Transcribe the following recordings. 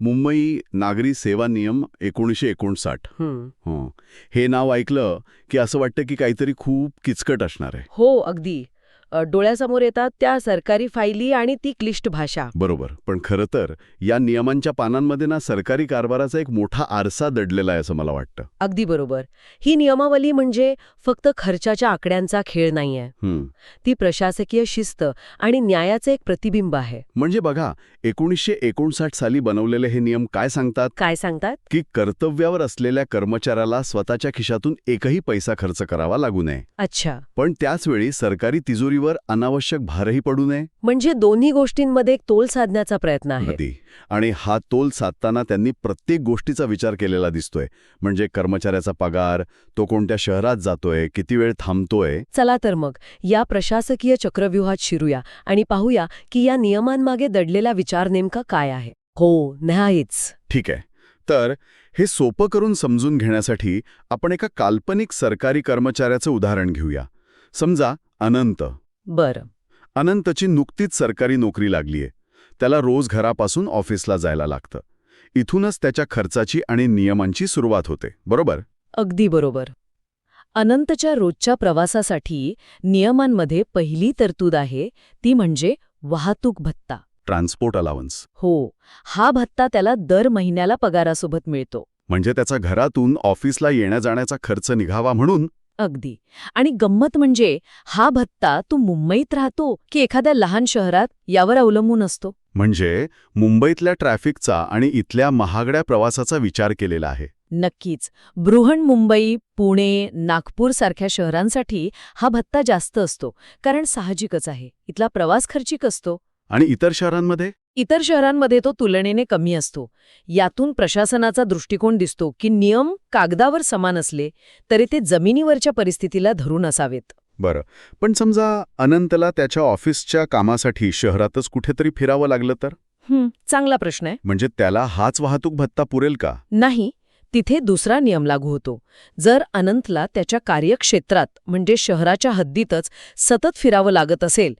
मुंबई नागरी सेवा नियम एकोणीसशे एकोणसाठ हं. हं. हे नाव ऐकलं की असं वाटतं की काहीतरी खूप किचकट असणार आहे हो अगदी डोळ्यासमोर येतात त्या सरकारी फायली आणि ती क्लिष्ट भाषा. बरोबर. पण खरं तर या नियमांच्या पानांमध्ये ना सरकारी कारभाराचा एक मोठा आरसा दडलेला आहे असं मला वाटतं. अगदी बरोबर. ही नियमावली म्हणजे फक्त खर्चाच्या आकड्यांचा खेळ नाहीये. हं. ती प्रशासकीय शिस्त आणि न्यायाचं एक प्रतिबिंब आहे. म्हणजे बघा एकोणीसशे एकोणसाठ साली बनवलेले हे नियम काय सांगतात? काय सांगतात? की कर्तव्यावर असलेल्या कर्मचाऱ्याला स्वतःच्या खिशातून एकही पैसा खर्च करावा लागू नये. अच्छा. पण त्याचवेळी सरकारी तिजोरीवर अनावश्यक भारही पडू नये? म्हणजे दोन्ही गोष्टींमध्ये एक तोल साधण्याचा प्रयत्न आहे. आणि हा तोल साधताना त्यांनी प्रत्येक गोष्टीचा विचार केलेला दिसतोय. म्हणजे कर्मचाऱ्याचा पगार तो कोणत्या शहरात जातोय किती वेळ थांबतोय? चला तर मग या प्रशासकीय चक्रव्यूहात शिरूया आणि पाहूया की या नियमांमागे दडलेला विचार नेमका काय आहे. हो नाहीच ठीक आहे. तर हे सोपं करून समजून घेण्यासाठी आपण एका काल्पनिक सरकारी कर्मचाऱ्याचं उदाहरण घेऊया. समजा अनंत. बरं. अनंतची नुकतीच सरकारी नोकरी लागलीय. त्याला रोज घरापासून ऑफिसला जायला लागतं. इथूनच त्याच्या खर्चाची आणि नियमांची सुरुवात होते. बरोबर? अगदी बरोबर. अनंतच्या रोजच्या प्रवासासाठी नियमांमध्ये पहिली तरतूद आहे ती म्हणजे वाहतूक भत्ता. Transport allowance. हो हा भत्ता त्याला दर महिन्याला पगारासोबत मिळतो. म्हणजे त्याचा घरातून ऑफिसला येण्या जाण्याचा खर्च निघावा म्हणून अगदी. आणि गंमत म्हणजे हा भत्ता तू मुंबईत राहतो की एखाद्या लहान शहरात यावर अवलंबून असतो? म्हणजे मुंबईतल्या ट्रॅफिकचा आणि इथल्या महागड्या प्रवासाचा विचार केलेला आहे. नक्कीच. बृहण मुंबई पुणे नागपूर सारख्या शहरांसाठी हा भत्ता जास्त असतो कारण साहजिकच आहे. इथला प्रवास खर्चिक असतो. आणि इतर शहरांमध्ये? इतर शहरांमध्ये तो तुलनेने कमी असतो. यातून प्रशासनाचा दृष्टिकोन दिसतो की नियम कागदावर समान असले तरी ते जमिनीवरच्या परिस्थितीला धरून असावेत. बरं. पण समजा अनंतला त्याच्या ऑफिसच्या कामासाठी शहरातच कुठेतरी फिरावं लागलं तर? चांगला प्रश्न आहे. म्हणजे त्याला हाच वाहतूक भत्ता पुरेल का? नाही तिथे दुसरा नियम लागू होतो. जर अनंतला त्याच्या कार्यक्षेत्रात म्हणजे शहराच्या हद्दीतच सतत फिरावं लागत असेल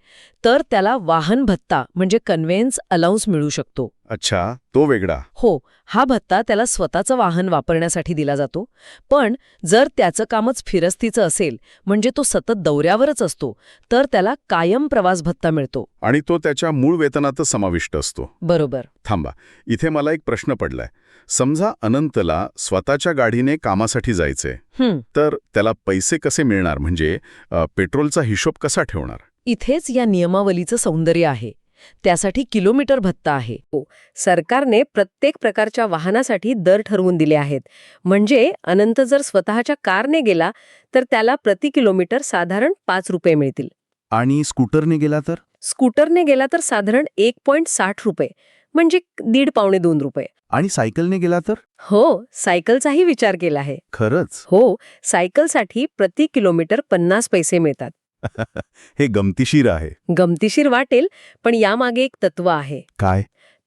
तर त्याला वाहन भत्ता म्हणजे कन्व्हेन्स अलाउन्स मिळू शकतो. अच्छा तो वेगळा. हो हा भत्ता त्याला स्वतःचं वाहन वापरण्यासाठी दिला जातो. पण जर त्याचं कामच फिरस्तीचं असेल म्हणजे तो सतत दौऱ्यावरच असतो तर त्याला कायम प्रवास भत्ता मिळतो. आणि तो त्याच्या मूळ वेतनातच समाविष्ट असतो. बरोबर. थांबा इथे मला एक प्रश्न पडलाय. समजा अनंतला स्वतःच्या गाडीने कामासाठी जायचे हं. तर त्याला पैसे कसे मिळणार? म्हणजे पेट्रोलचा हिशोब कसा ठेवणार? इथेच या नियमावलीचं सौंदर्य आहे. त्यासाठी किलोमीटर भत्ता आहे. हो सरकारने प्रत्येक प्रकारच्या वाहनासाठी दर ठरवून दिले आहेत. म्हणजे अनंत जर स्वतःच्या कारने गेला तर त्याला प्रति किलोमीटर साधारण पाच रुपये मिळतील. आणि स्कूटरने गेला तर? स्कूटरने गेला तर साधारण एक पॉईंट साठ रुपये म्हणजे दीड पावणे दोन रुपये. आणि सायकलने गेला तर? हो सायकलचाही विचार केला आहे. खरंच? हो सायकलसाठी प्रति किलोमीटर पन्नास पैसे मिळतात. हे गमतीशीर आहे. गमतीशीर वाटेल पण यामागे एक तत्व आहे. काय?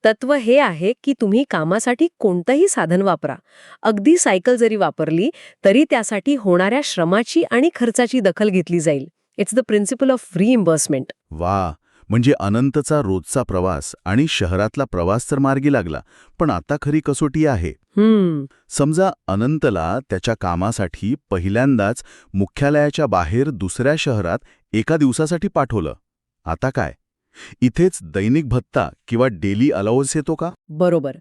तत्व हे आहे की तुम्ही कामासाठी कोणतंही साधन वापरा. अगदी सायकल जरी वापरली तरी त्यासाठी होणाऱ्या श्रमाची आणि खर्चाची दखल घेतली जाईल. It's the principle of reimbursement वा म्हणजे अनंतचा रोजचा प्रवास आणि शहरातला प्रवास तर मार्गी लागला पण आता खरी कसोटी आहे. समजा अनंतला त्याच्या कामासाठी पहिल्यांदाच मुख्यालयाच्या बाहेर दुसऱ्या शहरात एका दिवसासाठी पाठवलं. आता काय? इथेच दैनिक भत्ता किंवा डेली अलाउन्स येतो का? बरोबर.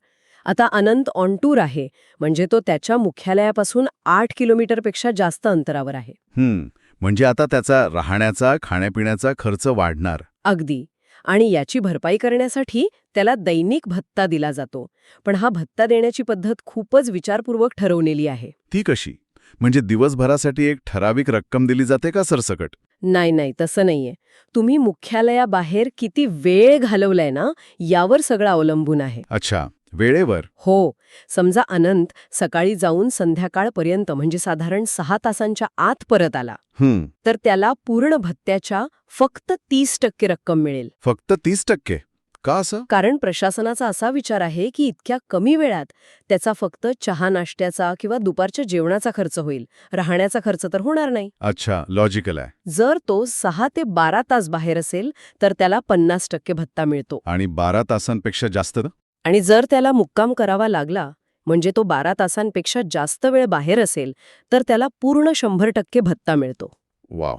आता अनंत ऑन टूर आहे म्हणजे तो त्याच्या मुख्यालयापासून आठ किलोमीटरपेक्षा जास्त अंतरावर आहे. हम्म. म्हणजे आता त्याचा राहण्याचा खाण्यापिण्याचा खर्च वाढणार. अगदी. आणि याची भरपाई करण्यासाठी त्याला दैनिक भत्ता दिला जातो. पण हा भत्ता देण्याची पद्धत खूपच विचारपूर्वक ठरवलेली आहे. ती कशी? म्हणजे दिवसभरासाठी एक ठराविक रक्कम दिली जाते का सरसकट? नाही नाही तसं नाहीये. तुम्ही मुख्यालयाबाहेर किती वेळ घालवलाय ना यावर सगळं अवलंबून आहे. अच्छा. वेळेवर. हो. समजा अनंत सकाळी जाऊन संध्याकाळपर्यंत म्हणजे साधारण सहा तासांच्या आत परत आला हम्म. तर त्याला पूर्ण भत्त्याच्या फक्त तीस टक्के रक्कम मिळेल. फक्त तीस टक्के? का असं? कारण प्रशासनाचा असा विचार आहे की इतक्या कमी वेळात त्याचा फक्त चहा नाश्त्याचा किंवा दुपारच्या जेवणाचा खर्च होईल. राहण्याचा खर्च तर होणार नाही. अच्छा लॉजिकल आहे. जर तो सहा ते बारा तास बाहेर असेल तर त्याला पन्नास टक्के भत्ता मिळतो. आणि बारा तासांपेक्षा जास्त तर? आणि जर त्याला मुक्काम करावा लागला म्हणजे तो बारा तासांपेक्षा जास्त वेळ बाहेर असेल तर त्याला पूर्ण शंभर टक्के भत्ता मिळतो. वाव.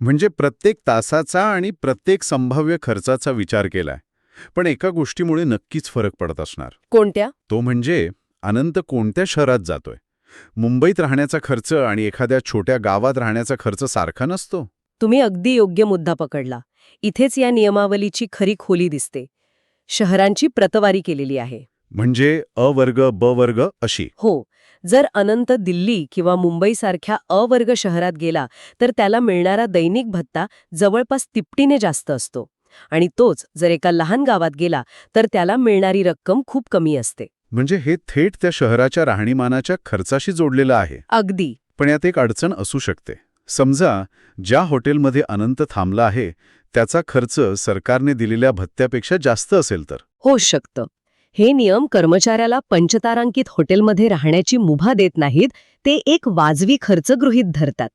म्हणजे प्रत्येक तासाचा आणि प्रत्येक संभाव्य खर्चाचा विचार केलाय. पण एका गोष्टीमुळे नक्कीच फरक पडत असणार. कोणत्या? तो म्हणजे अनंत कोणत्या शहरात जातोय? मुंबईत राहण्याचा खर्च आणि एखाद्या छोट्या गावात राहण्याचा खर्च सारखा नसतो? तुम्ही अगदी योग्य मुद्दा पकडला. इथेच या नियमावलीची खरी खोली दिसते. शहरांची प्रतवारी केलेली आहे. म्हणजे अ वर्ग ब वर्ग अशी. हो. जर अनंत दिल्ली किंवा मुंबईसारख्या अवर्ग शहरात गेला तर त्याला मिळणारा दैनिक भत्ता जवळपास तिपटीने जास्त असतो. आणि तोच जर एका लहान गावात गेला तर त्याला मिळणारी रक्कम खूप कमी असते. म्हणजे हे थेट त्या शहराच्या राहणीमानाच्या खर्चाशी जोडलेलं आहे. अगदी. पण यात एक अडचण असू शकते. समजा ज्या हॉटेलमध्ये अनंत थांबला आहे त्याचा खर्च सरकारने दिलेल्या भत्त्यापेक्षा जास्त असेल तर? होऊ शकतं. हे नियम कर्मचाऱ्याला पंचतारांकित हॉटेलमध्ये राहण्याची मुभा देत नाहीत ते एक वाजवी खर्च गृहीत धरतात.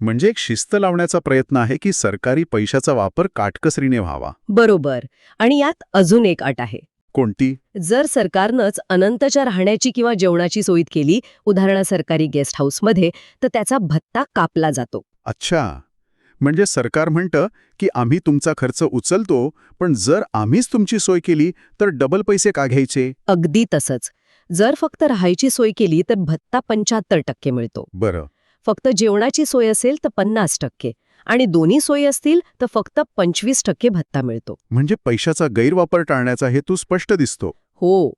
म्हणजे एक शिस्त लावण्याचा प्रयत्न आहे की सरकारी पैशाचा वापर काटकसरीने व्हावा. बरोबर. आणि यात अजून एक अट आहे. कोणती? जर सरकारनंच अनंतच्या राहण्याची किंवा जेवणाची सोयीत केली उदाहरणा सरकारी गेस्ट हाऊसमध्ये तर त्याचा भत्ता कापला जातो. अच्छा. म्हणजे सरकार म्हणतं की आम्ही तुमचा खर्च उचलतो पण जर आम्हीच तुमची सोय केली तर डबल पैसे का घ्यायचे? अगदी तसंच. जर फक्त राहायची सोय केली तर भत्ता पंच्याहत्तर टक्के मिळतो. बरं. फक्त जेवणाची सोय असेल तर पन्नास टक्के. आणि दोन्ही सोयी असतील तर फक्त पंचवीस टक्के भत्ता मिळतो. म्हणजे पैशाचा गैरवापर टाळण्याचा हेतू स्पष्ट दिसतो. हो.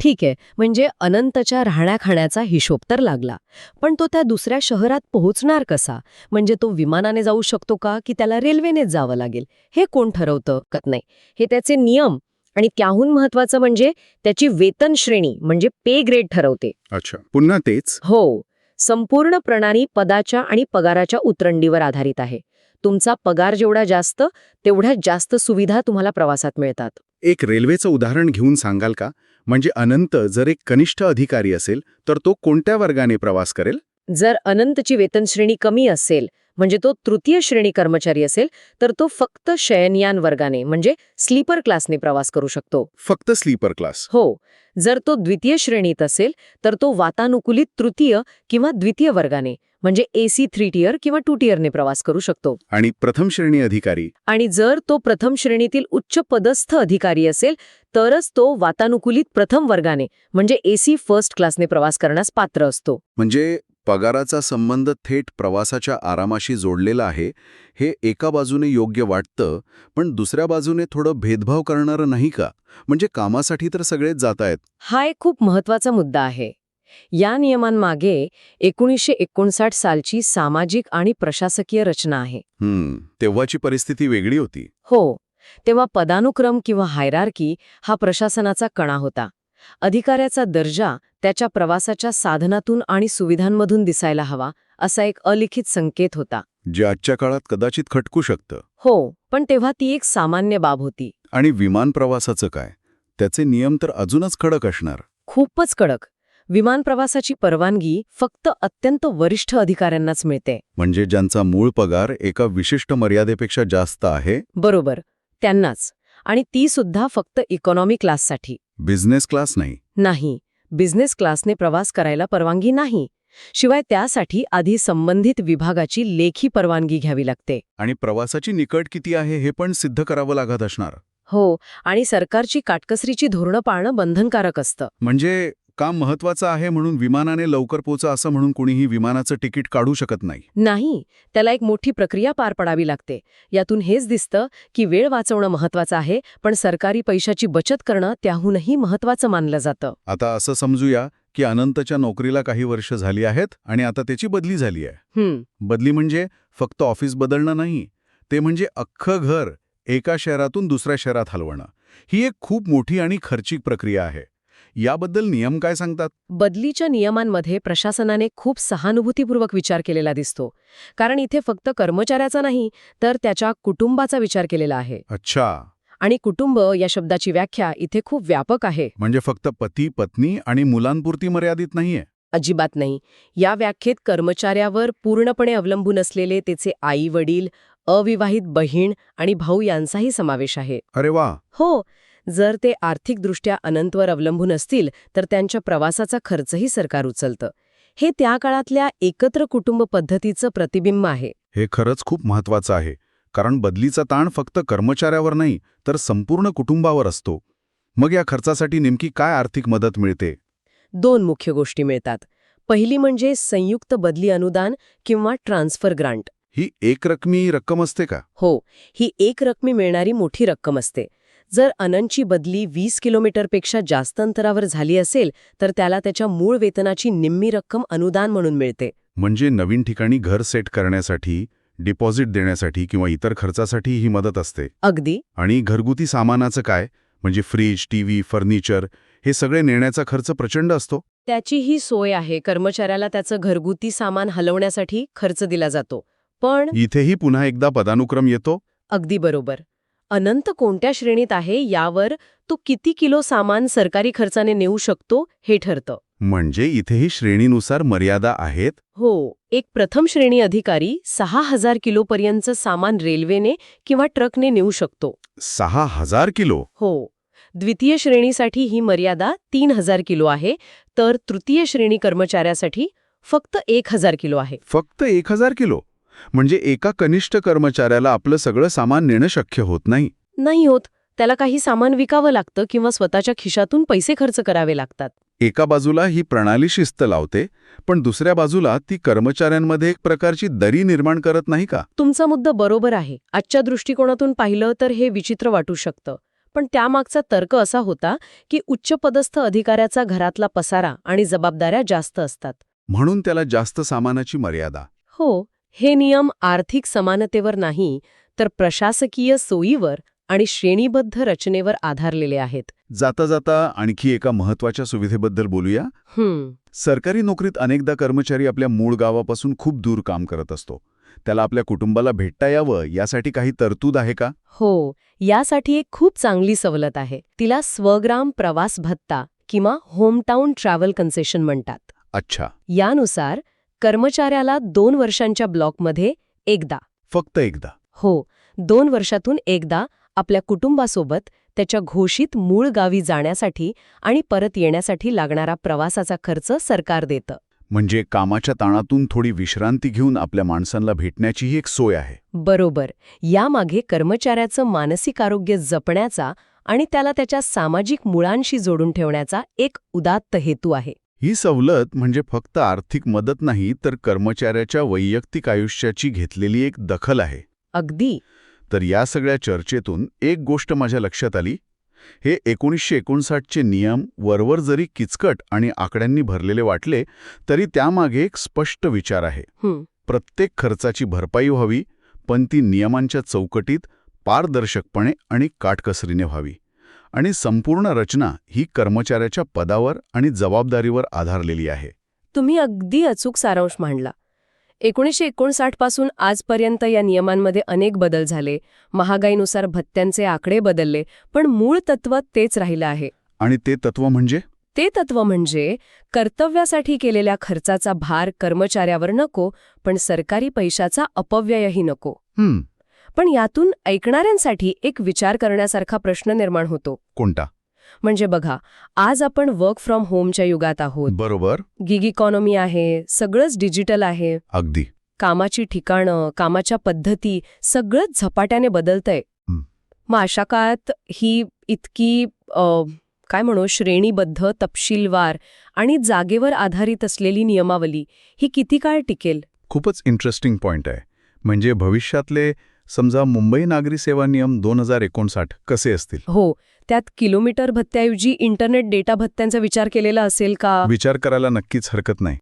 ठीक आहे. म्हणजे अनंतच्या राहण्याखाण्याचा हिशोब तर लागला. पण तो त्या दुसऱ्या शहरात पोहोचणार कसा? म्हणजे तो विमानाने जाऊ शकतो का की त्याला रेल्वेनेच जावं लागेल? हे कोण ठरवतं? कत नाही. हे त्याचे नियम आणि त्याहून महत्वाचं म्हणजे त्याची वेतन श्रेणी म्हणजे पे ग्रेड ठरवते. अच्छा. पुन्हा तेच? हो. संपूर्ण प्रणाली पदाच्या आणि पगाराच्या उतरंडीवर आधारित आहे. तुमचा पगार जेवढा जास्त तेवढ्या जास्त सुविधा तुम्हाला प्रवासात मिळतात. एक रेल्वेचं उदाहरण घेऊन सांगाल का? म्हणजे अनंत जर एक कनिष्ठ अधिकारी असेल तर तो कोणत्या वर्गाने प्रवास करेल? जर अनंतची वेतन श्रेणी कमी असेल म्हणजे तो तृतीय श्रेणी कर्मचारी असेल तर तो फक्त शयनयान वर्गाने म्हणजे स्लीपर क्लासने प्रवास करू शकतो. फक्त स्लीपर क्लास. हो. जर तो द्वितीय श्रेणीत असेल तर तो वातानुकूलित तृतीय किंवा द्वितीय वर्गाने म्हणजे एसी थ्री टियर किंवा टू टियरने प्रवास करू शकतो. आणि प्रथम श्रेणी अधिकारी? आणि जर तो प्रथम श्रेणीतील उच्च पदस्थ अधिकारी असेल तरच तो वातानुकूलित प्रथम वर्गाने म्हणजे एसी फर्स्ट क्लासने प्रवास करण्यास पात्र असतो. म्हणजे पगाराचा संबंध थेट प्रवासाच्या आरामाशी जोडलेला आहे हे एका बाजूने योग्य वाटतं पण दुसऱ्या बाजूने थोडं भेदभाव करणारं नाही का? म्हणजे कामासाठी तर सगळेच जात आहेत हा एक खूप महत्त्वाचा मुद्दा आहे. या नियमांमागे एकोणीसशे एकोणसाठ सालची सामाजिक आणि प्रशासकीय रचना आहे. तेव्हाची परिस्थिती वेगळी होती. हो तेव्हा पदानुक्रम किंवा हायरार्की हा प्रशासनाचा कणा होता. अधिकाऱ्याचा दर्जा त्याच्या प्रवासाच्या साधनातून आणि सुविधांमधून दिसायला हवा असा एक अलिखित संकेत होता. जे आजच्या काळात कदाचित खटकू शकतं. हो पण तेव्हा ती एक सामान्य बाब होती. आणि विमान प्रवासाचं काय? त्याचे नियम तर अजूनच कडक असणार. खूपच कडक. विमान प्रवासाची परवानगी फक्त अत्यंत वरिष्ठ अधिकाऱ्यांनाच मिळते. म्हणजे ज्यांचा मूळ पगार एका विशिष्ट मर्यादेपेक्षा जास्त आहे? बरोबर. त्यांनाच. आणि ती सुद्धा फक्त इकॉनॉमी क्लाससाठी बिझनेस क्लास नाही. नाही. बिझनेस क्लासने प्रवास करायला परवानगी नाही. शिवाय त्यासाठी आधी संबंधित विभागाची लेखी परवानगी घ्यावी लागते. आणि प्रवासाची निकट किती आहे हे पण सिद्ध करावं लागत असणार. हो आणि सरकारची काटकसरीची धोरणं पाळणं बंधनकारक असतं. म्हणजे काम महत्वाचं आहे म्हणून विमानाने लवकर पोचा असं म्हणून कुणीही विमानाचं तिकीट काढू शकत नाही. नाही त्याला एक मोठी प्रक्रिया पार पडावी लागते. यातून हेच दिसतं की वेळ वाचवणं महत्वाचं आहे पण सरकारी पैशाची बचत करणं त्याहूनही महत्वाचं मानलं जातं. आता असं समजूया की अनंतच्या नोकरीला काही वर्ष झाली आहेत आणि आता त्याची बदली झाली आहे. हम्म बदली म्हणजे फक्त ऑफिस बदलणं नाही ते म्हणजे अख्खं घर एका शहरातून दुसऱ्या शहरात हलवणं. ही एक खूप मोठी आणि खर्चिक प्रक्रिया आहे. याबद्दल नियम काय सांगतात? बदलीच्या नियमांमध्ये प्रशासनाने खूप सहानुभूतीपूर्वक विचार केलेला दिसतो. कारण इथे फक्त कर्मचाऱ्याचा नाही तर त्याच्या कुटुंबाचा विचार केलेला आहे. अच्छा. आणि कुटुंब या शब्दाची व्याख्या इथे खूप व्यापक आहे. म्हणजे फक्त पती पत्नी आणि मुलांपुरती मर्यादित नाहीये? अजिबात नाही. या व्याख्येत कर्मचाऱ्यावर पूर्णपणे अवलंबून असलेले त्याचे आई वडील अविवाहित बहीण आणि भाऊ यांचाही समावेश आहे. अरे वा! हो. जर ते आर्थिकदृष्ट्या अनंतवर अवलंबून असतील तर त्यांच्या प्रवासाचा खर्चही सरकार उचलतं. हे त्या काळातल्या एकत्र कुटुंब पद्धतीचं प्रतिबिंब आहे. हे खरंच खूप महत्वाचं आहे कारण बदलीचा ताण फक्त कर्मचाऱ्यावर नाही तर संपूर्ण कुटुंबावर असतो. मग या खर्चासाठी नेमकी काय आर्थिक मदत मिळते? दोन मुख्य गोष्टी मिळतात. पहिली म्हणजे संयुक्त बदली अनुदान किंवा ट्रान्सफर ग्रांट. ही एक रकमी रक्कम असते का? हो ही एक रकमी मिळणारी मोठी रक्कम असते. जर अनंतची बदली वीस किलोमीटरपेक्षा जास्त अंतरावर झाली असेल तर त्याला त्याच्या मूळ वेतनाची निम्मी रक्कम अनुदान म्हणून मिळते. म्हणजे नवीन ठिकाणी घर सेट करण्यासाठी डिपॉझिट देण्यासाठी किंवा इतर खर्चासाठी ही मदत असते. अगदी. आणि घरगुती सामानाचं काय? म्हणजे फ्रीज टीव्ही फर्निचर हे सगळे नेण्याचा खर्च प्रचंड असतो? त्याची ही सोय आहे कर्मचाऱ्याला त्याचं घरगुती सामान हलवण्यासाठी खर्च दिला जातो. पण इथेही पुन्हा एकदा पदानुक्रम येतो? अगदी बरोबर. अनंत कोणत्या श्रेणीत आहे यावर तो किती किलो सामान सरकारी खर्चाने नेऊ शकतो हे ठरतं. म्हणजे इथेही श्रेणीनुसार मर्यादा आहेत? हो एक प्रथम श्रेणी अधिकारी सहा हजार किलोपर्यंतचं सामान रेल्वेने किंवा ट्रकने नेऊ शकतो. सहा हजार किलो? हो द्वितीय श्रेणीसाठी ही मर्यादा तीन हजार किलो आहे तर तृतीय श्रेणी कर्मचाऱ्यासाठी फक्त एक हजार किलो आहे. फक्त एक हजार किलो? म्हणजे एका कनिष्ठ कर्मचाऱ्याला आपलं सगळं सामान नेणं शक्य होत नाही. नाही होत. त्याला काही सामान विकावं लागतं किंवा स्वतःच्या खिशातून पैसे खर्च करावे लागतात. एका बाजूला ही प्रणाली शिस्त लावते पण दुसऱ्या बाजूला ती कर्मचाऱ्यांमध्ये एक प्रकारची दरी निर्माण करत नाही का? तुमचा मुद्दा बरोबर आहे. आजच्या दृष्टिकोनातून पाहिलं तर हे विचित्र वाटू शकतं. पण त्यामागचा तर्क असा होता की उच्चपदस्थ अधिकाऱ्याचा घरातला पसारा आणि जबाबदाऱ्या जास्त असतात. म्हणून त्याला जास्त सामानाची मर्यादा. हो. हे नियम आर्थिक समानतेवर नाही तर प्रशासकीय सोयीवर आणि श्रेणीबद्ध रचनेवर आधारलेले आहेत. जाता जाता आणखी एका महत्त्वाच्या सुविधेबद्दल बोलूया? सरकारी नोकरीत अनेकदा कर्मचारी आपल्या मूळ गावापासून खूप दूर काम करत असतो. त्याला आपल्या कुटुंबाला भेटता यावं यासाठी काही तरतूद आहे का? हो यासाठी एक खूप चांगली सवलत आहे. तिला स्वग्राम प्रवास भत्ता किंवा होमटाऊन ट्रॅव्हल कन्सेशन म्हणतात. अच्छा. यानुसार कर्मचाऱ्याला दोन वर्षांच्या ब्लॉकमध्ये एकदा. फक्त एकदा. हो दोन वर्षातून एकदा आपल्या कुटुंबासोबत त्याच्या घोषित मूळ गावी जाण्यासाठी आणि परत येण्यासाठी लागणारा प्रवासाचा खर्च सरकार देतं. म्हणजे कामाच्या ताणातून थोडी विश्रांती घेऊन आपल्या माणसांना भेटण्याचीही एक सोय आहे. बरोबर. यामागे कर्मचाऱ्याचं मानसिक आरोग्य जपण्याचा आणि त्याला त्याच्या सामाजिक मुळांशी जोडून ठेवण्याचा एक उदात्त हेतू आहे. ही सवलत म्हणजे फक्त आर्थिक मदत नाही तर कर्मचाऱ्याच्या वैयक्तिक आयुष्याची घेतलेली एक दखल आहे. अगदी. तर या सगळ्या चर्चेतून एक गोष्ट माझ्या लक्षात आली. हे एकोणीसशे एकोणसाठचे नियम वरवर जरी किचकट आणि आकड्यांनी भरलेले वाटले तरी त्यामागे एक स्पष्ट विचार आहे. प्रत्येक खर्चाची भरपाई व्हावी पण ती नियमांच्या चौकटीत पारदर्शकपणे आणि काटकसरीने व्हावी. आणि संपूर्ण रचना ही कर्मचाऱ्याच्या पदावर आणि जबाबदारीवर आधारलेली आहे. तुम्ही अगदी अचूक सारांश मांडला. एकोणीसशे एकोणसाठपासून आजपर्यंत या नियमांमध्ये अनेक बदल झाले. महागाईनुसार भत्त्यांचे आकडे बदलले पण मूळ तत्व तेच राहिलं आहे. आणि ते तत्व म्हणजे? ते तत्व म्हणजे कर्तव्यासाठी केलेल्या खर्चाचा भार कर्मचाऱ्यावर नको पण सरकारी पैशाचा अपव्ययही नको. पण यातून ऐकणाऱ्यांसाठी एक विचार करण्यासारखा प्रश्न निर्माण होतो. कोणता? म्हणजे बघा आज आपण वर्क फ्रॉम होमच्या युगात आहोत. बरोबर. गिग इकॉनॉमी आहे सगळंच डिजिटल आहे. अगदी. कामाची ठिकाणं कामाच्या पद्धती सगळंच झपाट्याने बदलतंय. मग अशा काळात ही इतकी काय म्हणू श्रेणीबद्ध तपशीलवार आणि जागेवर आधारित असलेली नियमावली ही किती काळ टिकेल? खूपच इंटरेस्टिंग पॉइंट आहे. म्हणजे भविष्यातले समजा मुंबई नागरी सेवा नियम दोन हजार एकोणसाठ कसे असतील? हो त्यात किलोमीटर भत्त्याऐवजी इंटरनेट डेटा भत्त्यांचा विचार केलेला असेल का? विचार करायला नक्कीच हरकत नाही.